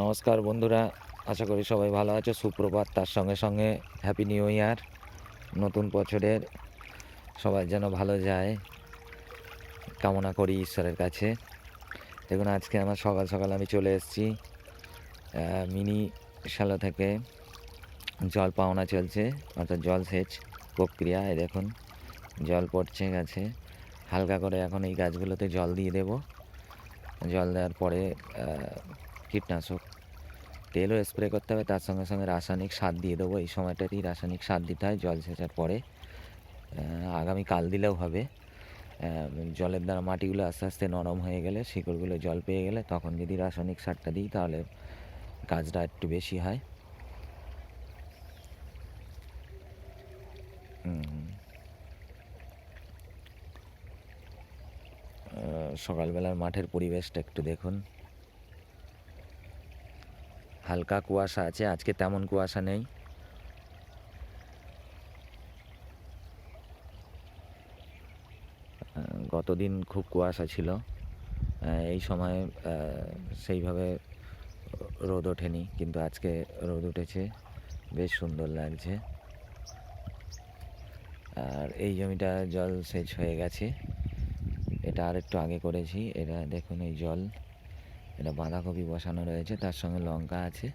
নমস্কার বন্ধুরা, আশা করি সবাই ভালো আছো। সুপ্রভাত, তার সঙ্গে সঙ্গে হ্যাপি নিউ ইয়ার নতুন বছরের সবাই যেন ভালো যায়। কামনা করি ঈশ্বরের কাছে। দেখুন, আজকে আমার সকাল সকাল আমি চলে এসেছি মিনি শ্যালো থেকে জল পাওনা চলছে, অর্থাৎ জল সেচ প্রক্রিয়া। এই দেখুন, জল পড়ছে, গাছে। হালকা করে এখন এই গাছগুলোতে জল দিয়ে দেব। জল দেওয়ার পরে কীটনাশক। তেলও স্প্রে করতে হবে তার সঙ্গে সঙ্গে রাসায়নিক সার দিয়ে দেবো। এই সময়টাতেই রাসায়নিক সার দিতে হয় জল সেচার পরে। আহ, আগামী কাল দিলেও হবে। জলের দ্বারা মাটিগুলো আস্তে আস্তে নরম হয়ে গেলে শিকড়গুলো জল পেয়ে গেলে তখন যদি রাসায়নিক সারটা দিই তাহলে কাজটা একটু বেশি হয়। সকালবেলার মাঠের পরিবেশটা একটু দেখুন। হালকা কুয়াশা আছে, আজকে তেমন কুয়াশা নেই। গতদিন খুব কুয়াশা ছিল। এই সময় সেইভাবে রোদ ওঠেনি, কিন্তু আজকে রোদ উঠেছে। বেশ সুন্দর লাগছে। আর এই জমিটা জল সেচ হয়ে গেছে। এটা আর একটু আগে করেছি, এটা দেখুন এই জল। এটা বাঁধাকপি বসানো রয়েছে, তার সঙ্গে লঙ্কা আছে।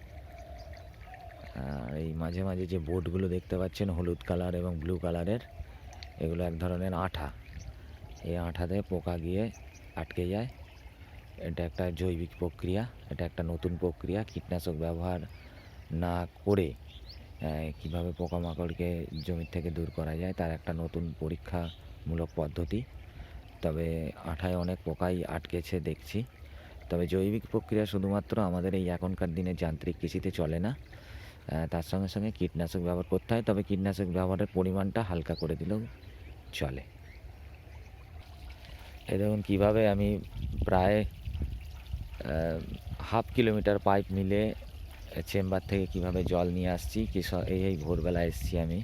আর এই মাঝে মাঝে যে বোটগুলো দেখতে পাচ্ছেন, হলুদ কালার এবং ব্লু কালারের, এগুলো এক ধরনের আঠা। এই আঠাতে পোকা গিয়ে আটকে যায়। এটা একটা জৈবিক প্রক্রিয়া, এটা একটা নতুন প্রক্রিয়া। কীটনাশক ব্যবহার না করে কীভাবে পোকামাকড়কে জমি থেকে দূর করা যায়, তার একটা নতুন পরীক্ষামূলক পদ্ধতি। তবে আঠায় অনেক পোকাই আটকেছে, দেখছি। তবে জৈবিক প্রক্রিয়া শুধুমাত্র আমাদের এই এখনকার দিনে যান্ত্রিক কৃষিতে চলে না। তার সঙ্গে সঙ্গে কীটনাশক ব্যবহার করতে হয়, তবে কীটনাশক ব্যবহারের পরিমাণটা হালকা করে দিলেও চলে। এই দেখুন কীভাবে আমি প্রায় হাফ কিলোমিটার পাইপ মিলে চেম্বার থেকে কীভাবে জল নিয়ে আসছি কৃষক এই এই ভোরবেলা এসেছি আমি।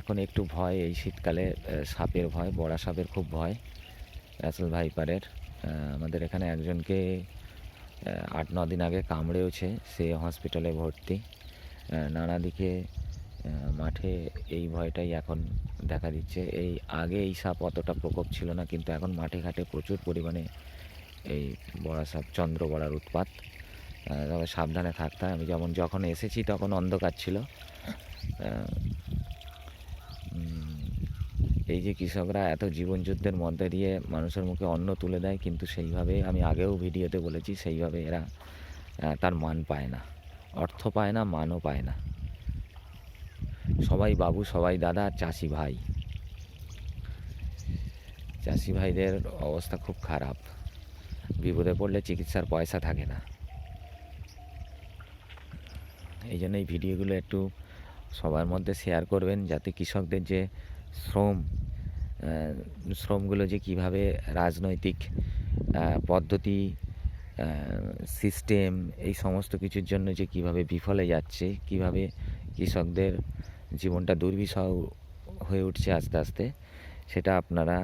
এখন একটু ভয়, এই শীতকালে সাপের ভয়, বড়া সাপের খুব ভয়, রাসেল ভাইপারের। আমাদের এখানে একজনকে আট, ন দিন আগে কামড়েওছে, সে হসপিটালে ভর্তি। নানা দিকে মাঠে এই ভয়টাই এখন দেখা দিচ্ছে। এই আগে এই সাপ অতটা প্রকোপ ছিল না, কিন্তু এখন মাঠে ঘাটে প্রচুর পরিমাণে এই বড়া সাপ, চন্দ্র বড়ার উৎপাত। সাবধানে থাকতে আমি যেমন যখন এসেছি, তখন অন্ধকার ছিল। এই যে কৃষকরা এত জীবনযুদ্ধের মধ্যে দিয়ে মানুষের মুখে অন্ন তুলে দেয়, কিন্তু সেইভাবে আমি আগেও ভিডিওতে বলেছি সেইভাবে এরা তার মান পায় না, অর্থ পায় না, মানও পায় না। সবাই বাবু, সবাই দাদা, চাষি ভাই। চাষি ভাইদের অবস্থা খুব খারাপ। বিপদে পড়লে চিকিৎসার পয়সা থাকে না। এই জন্য এই ভিডিওগুলো একটু সবার মধ্যে শেয়ার করবেন, যাতে কৃষকদের যে শ্রম শ্রমগুলো যে কীভাবে রাজনৈতিক পদ্ধতি সিস্টেম এই সমস্ত কিছুর জন্য যে কীভাবে বিফলে যাচ্ছে, কীভাবে কৃষকদের জীবনটা দুর্বিষহ হয়ে উঠছে আস্তে আস্তে, সেটা আপনারা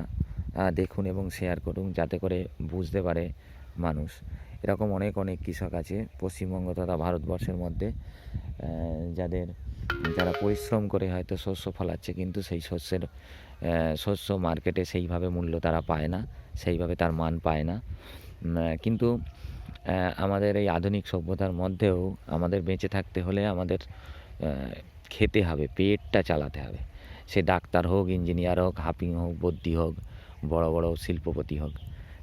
দেখুন এবং শেয়ার করুন যাতে করে বুঝতে পারে মানুষ। এরকম অনেক অনেক কৃষক আছে পশ্চিমবঙ্গ তথা ভারতবর্ষের মধ্যে যাদের যারা পরিশ্রম করে হয়তো শস্য ফলাচ্ছে, কিন্তু সেই শস্যের শস্য মার্কেটে সেইভাবে মূল্য তারা পায় না, সেইভাবে তার মান পায় না। কিন্তু আমাদের এই আধুনিক সভ্যতার মধ্যেও আমাদের বেঁচে থাকতে হলে আমাদের খেতে হবে, পেটটা চালাতে হবে। সে ডাক্তার হোক ইঞ্জিনিয়ার হোক হাপিং হোক বদ্যি হোক, বড় বড় শিল্পপতি হোক,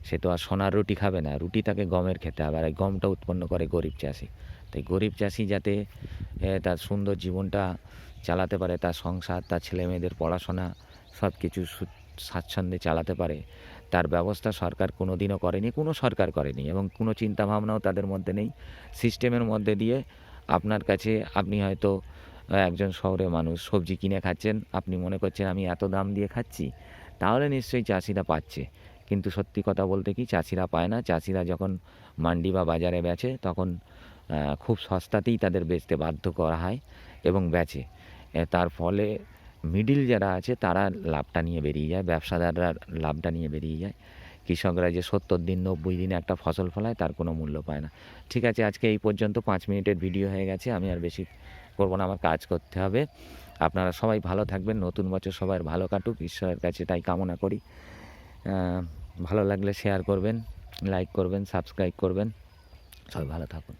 সে তো আর সোনার রুটি খাবে না। রুটি তাকে গমের খেতে হবে, আর গমটা উৎপন্ন করে গরিব চাষি। তাই গরিব চাষি যাতে তার সুন্দর জীবনটা চালাতে পারে, তার সংসার, তার ছেলে মেয়েদের পড়াশোনা সব কিছু স্বাচ্ছন্দ্যে চালাতে পারে, তার ব্যবস্থা সরকার কোনো দিনও করেনি, কোনো সরকার করেনি এবং কোনো চিন্তা ভাবনাও তাদের মধ্যে নেই। সিস্টেমের মধ্যে দিয়ে আপনার কাছে আপনি হয়তো একজন শহরে মানুষ, সবজি কিনে খাচ্ছেন, আপনি মনে করছেন আমি এত দাম দিয়ে খাচ্ছি, তাহলে নিশ্চয়ই চাষিরা পাচ্ছে। কিন্তু সত্যি কথা বলতে কি, চাষিরা পায় না, চাষিরা যখন মান্ডি বা বাজারে বেচে, তখন খুব সস্তাতেই তাদের বেচতে বাধ্য করা হয় এবং বেচে। তার ফলে মিডিল যারা আছে, তারা লাভটা নিয়ে বেরিয়ে যায়, ব্যবসাদাররা লাভটা নিয়ে বেরিয়ে যায়। কৃষকরা যে সত্তর দিন, নব্বই দিনে একটা ফসল ফলায়, তার কোনো মূল্য পায় না। ঠিক আছে, আজকে এই পর্যন্ত পাঁচ মিনিটের ভিডিও হয়ে গেছে, আমি আর বেশি করব না, আমার কাজ করতে হবে। আপনারা সবাই ভালো থাকবেন, নতুন বছর সবার ভালো কাটুক, ঈশ্বরের কাছে তাই কামনা করি। ভালো লাগলে শেয়ার করবেন লাইক করবেন সাবস্ক্রাইব করবেন। সবাই ভালো থাকুন।